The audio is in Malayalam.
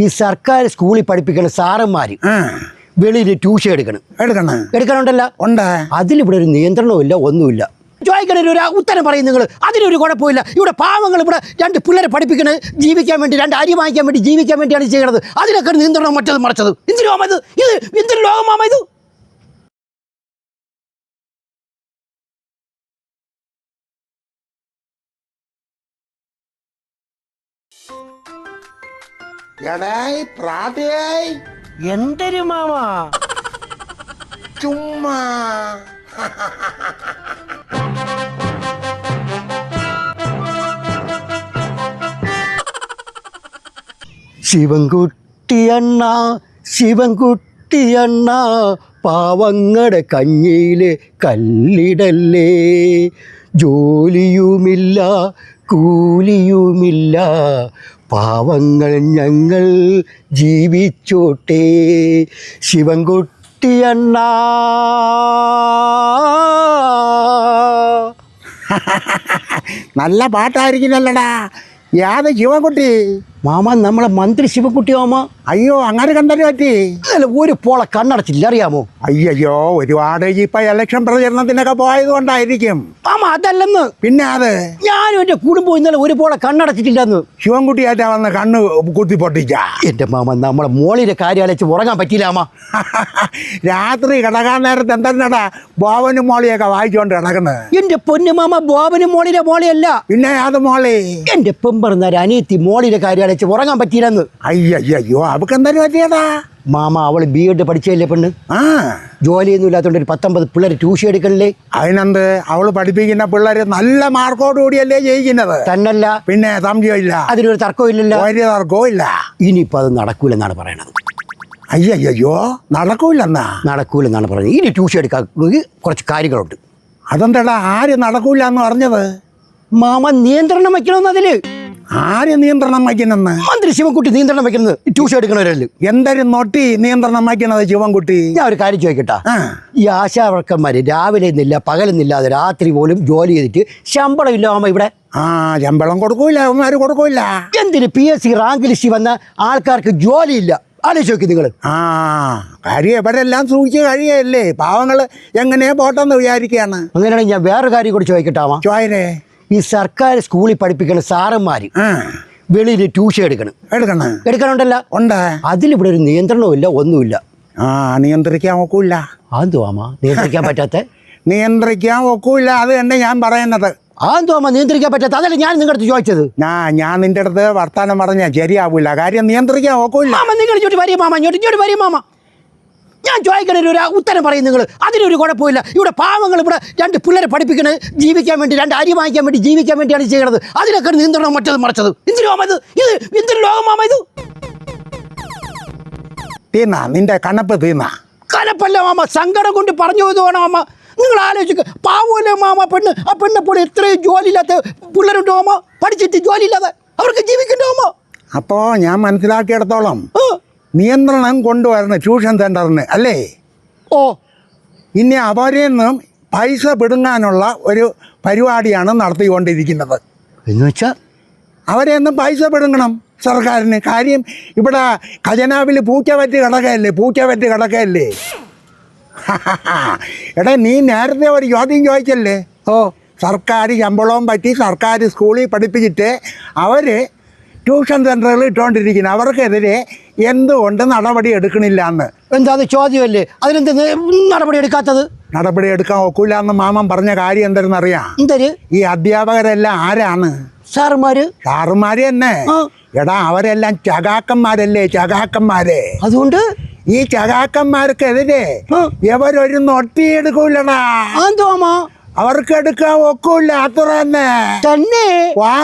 ഈ സർക്കാർ സ്കൂളിൽ പഠിപ്പിക്കുന്ന സാറന്മാര് വെളിയിൽ ട്യൂഷൻ എടുക്കണം. എടുക്കണം. എടുക്കണുണ്ടല്ലോ. ഉണ്ട്. അതിലിവിടെ ഒരു നിയന്ത്രണവും ഇല്ല ഒന്നുമില്ല. ചോദിക്കണ ഒരു ഉത്തരം പറയും നിങ്ങൾ അതിനൊരു കുഴപ്പമില്ല ഇവിടെ പാവങ്ങൾ ഇവിടെ രണ്ട് പിള്ളേരെ പഠിപ്പിക്കണ ജീവിക്കാൻ വേണ്ടി രണ്ട് അരി വാങ്ങിക്കാൻ വേണ്ടി ജീവിക്കാൻ വേണ്ടിയാണ് ചെയ്യണത് അതിനൊക്കെ നിയന്ത്രണം മറ്റത് മറച്ചത്. എന്തിനു ഇത്? ഇത് എന്തൊരു ലോകം ഇത്? എടായി പ്രാതയായി. എന്തൊരു മാമ? ചുമ്മാ. ശിവൻകുട്ടി ശിവൻകുട്ടിയണ്ണ ശിവൻകുട്ടി അണ്ണ പാവങ്ങളുടെ കഞ്ഞിയിലെ കല്ലിടല്ലേ? ജോലിയുമില്ല കൂലിയുമില്ല പാവങ്ങൾ ഞങ്ങൾ ജീവിച്ചോട്ടെ. ശിവൻകുട്ടിയണ്ണ നല്ല പാട്ടായിരിക്കുന്നല്ലടാ. യാത് ശിവൻകുട്ടി. മാമ നമ്മളെ മന്ത്രി ശിവക്കുട്ടി മാമ അയ്യോ അങ്ങനെ കണ്ടു പറ്റി? അല്ല ഒരു പോളെ കണ്ണടച്ചില്ല അറിയാമോ? അയ്യോ ഒരുപാട് ഇപ്പൊ ഇലക്ഷൻ പ്രചരണത്തിനൊക്കെ പോയത് കൊണ്ടായിരിക്കും. മാമ അതല്ലെന്ന്. പിന്നെ അത്? ഞാനും എന്റെ കുടുംബം ഇന്നലെ ഒരു പോളെ കണ്ണടച്ചിട്ടില്ലെന്ന്. ശിവൻകുട്ടിയായിട്ടാ വന്ന് കണ്ണ് കുത്തി പൊട്ടിച്ച. എന്റെ മാമ നമ്മളെ മോളിന്റെ കാര്യം അലച്ച് ഉറങ്ങാൻ പറ്റിയില്ലാമ രാത്രി കിടക്കാൻ നേരത്ത് എന്തെന്നടാ ബോവനും മോളിയൊക്കെ വായിച്ചുകൊണ്ട് കിടക്കുന്നത് എന്റെ പൊന്നു മാമ ബോബനും മോളിയുടെ മോളിയല്ല. പിന്നെ അത് മോളി? എന്റെ പെമ്പറന്നാര് അനിയത്തി മോളിയുടെ കാര്യം അലച്ച് ഉറങ്ങാൻ പറ്റിയില്ലെന്ന്. അയ്യോ അവക്ക് എന്തായാലും പറ്റിയതാ മാമ അവൾ ബി എഡ് പഠിച്ചല്ലേ പെണ്ണ്? ആ. ജോലിയൊന്നും ഇല്ലാത്തതുകൊണ്ട് ഒരു പത്തൊമ്പത് പിള്ളേർ ട്യൂഷൻ എടുക്കണില്ലേ? അതിനെന്ത്? അവൾ പഠിപ്പിക്കുന്ന പിള്ളേര് നല്ല മാർക്കോട് കൂടിയല്ലേ ജയിക്കുന്നത്. തന്നല്ല. പിന്നെ സംശയമില്ല അതിനൊരു തർക്കവും ഇല്ലല്ലോ. വലിയ തർക്കവും ഇല്ല. ഇനിയിപ്പോൾ അത് നടക്കൂലെന്നാണ് പറയണത്. അയ്യോ നടക്കൂലെന്നാ? നടക്കൂലെന്നാണ് പറയുന്നത് ഇനി ട്യൂഷൻ എടുക്കാൻ കുറച്ച് കാര്യങ്ങളുണ്ട്. അതെന്താടാ? ആര് നടക്കൂല എന്ന് പറഞ്ഞത്? മാമ നിയന്ത്രണം വയ്ക്കണമെന്ന് അതിൽ. ആര് നിയന്ത്രണം വയ്ക്കുന്നെന്ന്? മന്ത്രി ശിവൻകുട്ടി നിയന്ത്രണം വെക്കുന്നത് ട്യൂഷൻ എടുക്കണവരല്ലേ എന്തൊരു നോട്ടി നിയന്ത്രണം വയ്ക്കുന്നത് ശിവൻകുട്ടി? ഞാൻ ഒരു കാര്യം ചോദിക്കട്ടാ? ആ. ഈ ആശാവർക്കന്മാര് രാവിലെ നിന്നില്ല പകലെന്നില്ലാതെ രാത്രി പോലും ജോലി ചെയ്തിട്ട് ശമ്പളം ഇല്ല അമ്മ ഇവിടെ. ആ ശമ്പളം കൊടുക്കൂല അവന്മാര് കൊടുക്കൂല. എന്തിന് P S C rank list വന്ന ആൾക്കാർക്ക് ജോലിയില്ല? ആലോചിച്ച് നോക്കി നിങ്ങൾ ആ കാര്യം ഇവരെല്ലാം സൂക്ഷിച്ച് കഴിയല്ലേ? പാവങ്ങൾ എങ്ങനെയാ പോട്ടെന്ന് വിചാരിക്കുകയാണ് അങ്ങനെയാണെങ്കിൽ ഞാൻ വേറൊരു കാര്യം കൂടി ചോദിക്കട്ടാമ ചോയനെ ഈ സർക്കാർ സ്കൂളിൽ പഠിപ്പിക്കുന്ന സാറന്മാര് വെളിയിൽ ട്യൂഷൻ എടുക്കണം. എടുക്കണം? എടുക്കണുണ്ടല്ല. ഉണ്ട്? അതിലിവിടെ ഒരു നിയന്ത്രണമില്ല ഒന്നുമില്ല. ആ നിയന്ത്രിക്കാൻ ഒക്കില്ല. ആന്തോ മാമ നിയന്ത്രിക്കാൻ പറ്റാത്ത? നിയന്ത്രിക്കാൻ ഒക്കില്ല അത് തന്നെ ഞാൻ പറയുന്നത്. ആന്തോ നിയന്ത്രിക്കാൻ പറ്റാത്ത? അതല്ല ഞാൻ നിങ്ങളുടെ അടുത്ത് ചോദിച്ചത്. ഞാ ഞാൻ നിന്റെ അടുത്ത് വർത്താനം പറഞ്ഞാൽ ശരിയാവൂല. കാര്യം നിയന്ത്രിക്കാൻ ഒക്കില്ല. മാമ നിങ്ങൾ ഇങ്ങോട്ട് വരും മാമ ഇങ്ങോട്ട് ഇങ്ങോട്ട് വരും മാമ. ഞാൻ ചോദിക്കണ ഒരു ഉത്തരം പറയും നിങ്ങൾ അതിനൊരു കുഴപ്പമില്ല. ഇവിടെ പാവങ്ങൾ ഇവിടെ രണ്ട് പിള്ളേരെ പഠിപ്പിക്കണ. ജീവിക്കാൻ വേണ്ടി രണ്ട് അരി വാങ്ങിക്കാൻ വേണ്ടി ജീവിക്കാൻ വേണ്ടിയാണ് ചെയ്യണത് അതിനൊക്കെ നിയന്ത്രണം മറ്റത് മറച്ചത്. എന്തിനു മാമ ഇത്? ഇത് എന്തൊരു ലോകം മാമ ഇത്? തീന്നാ നിന്റെ കണപ്പ് തീന്നാ. കലപ്പല്ല മാമ. സങ്കടം കൊണ്ട് പറഞ്ഞു പോയത് മാമ. നിങ്ങൾ ആലോചിക്കുക പാവല്ലേ മാമ പെണ്ണ്? ആ പെണ്ണെ പോലെ എത്രയും ജോലിയില്ലാത്ത പിള്ളേരുണ്ടോ മാമ? പഠിച്ചിട്ട് ജോലിയില്ലാതെ അവർക്ക് ജീവിക്കണ്ടോ മാമ? അപ്പോൾ ഞാൻ മനസ്സിലാക്കിയിടത്തോളം. നിയന്ത്രണം കൊണ്ടുവരണം ട്യൂഷൻ സെന്ററിന് അല്ലേ? ഓ. ഇനി അവരിൽ നിന്നും പൈസ പിടുങ്ങാനുള്ള ഒരു പരിപാടിയാണ് നടത്തിക്കൊണ്ടിരിക്കുന്നത്. എന്ന് വെച്ചാൽ അവരെ ഒന്നും പൈസ പിടുങ്ങണം സർക്കാരിന്. കാര്യം ഇവിടെ ഖജനാവിൽ പൂക്ക പറ്റി കിടക്കയല്ലേ പൂക്ക പറ്റി കിടക്കയല്ലേ? എടാ നീ നേരത്തെ ഒരു ചോദ്യം ചോദിച്ചല്ലേ? ഓ. സർക്കാർ ശമ്പളവും പറ്റി സർക്കാർ സ്കൂളിൽ പഠിപ്പിച്ചിട്ട് അവർ ട്യൂഷൻ സെന്ററുകൾ ഇട്ടുകൊണ്ടിരിക്കുന്നു അവർക്കെതിരെ എന്തുകൊണ്ട് നടപടി എടുക്കണില്ല എന്ന്? എന്താ അത് ചോദ്യമല്ലേ? അതിനെന്ത് നടപടി എടുക്കാത്തത്? നടപടി എടുക്കാൻ ഒക്കില്ല എന്ന് മാമൻ പറഞ്ഞ കാര്യം എന്തെന്നറിയാം എന്തര്? ഈ അധ്യാപകരെല്ലാം ആരാണ്? സാറുമാര് സാറുമാര് തന്നെ. എടാ അവരെല്ലാം ചകാക്കന്മാരല്ലേ ചകാക്കന്മാരെ? അതുകൊണ്ട്? ഈ ചകാക്കന്മാർക്കെതിരെ എവരൊരു ഇവരൊരു നൊട്ടിയെടുക്കൂലടാ എന്തോമോ അവർക്ക് എടുക്കാൻ ഒക്കൂല അത്ര തന്നെ. തന്നെ? വാ.